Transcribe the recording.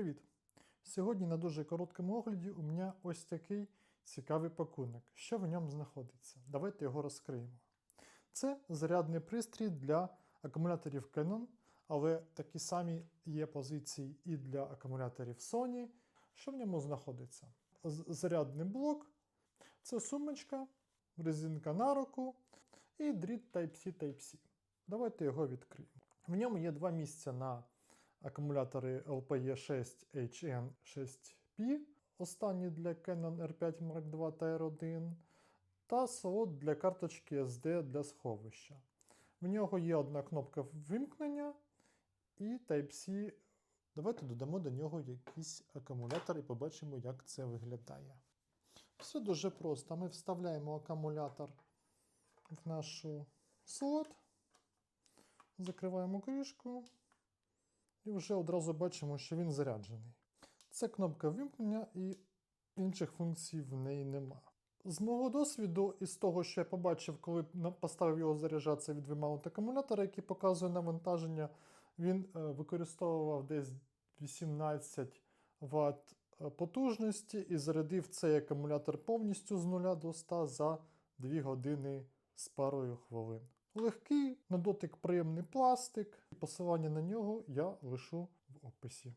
Привіт! Сьогодні на дуже короткому огляді у мене ось такий цікавий пакунок. Що в ньому знаходиться? Давайте його розкриємо. Це зарядний пристрій для акумуляторів Canon, але такі самі є позиції і для акумуляторів Sony. Що в ньому знаходиться? Зарядний блок, це сумочка, резинка на руку і дріт Type-C Type-C. Давайте його відкриємо. В ньому є два місця на акумулятори LPE6 HN6P, останні для Canon R5 Mark II та R1, та слот для карточки SD для сховища. В нього є одна кнопка вимкнення і Type-C. Давайте додамо до нього якийсь акумулятор і побачимо, як це виглядає. Все дуже просто. Ми вставляємо акумулятор в нашу слот, закриваємо кришку. І вже одразу бачимо, що він заряджений. Це кнопка вимкнення і інших функцій в неї нема. З мого досвіду, і з того, що я побачив, коли поставив його заряджатися від вимаунт акумулятора, який показує навантаження, він е, використовував десь 18 Вт потужності і зарядив цей акумулятор повністю з 0 до 100 за 2 години з парою хвилин. Легкий, дотик приємний пластик. Посилання на нього я лишу в описі.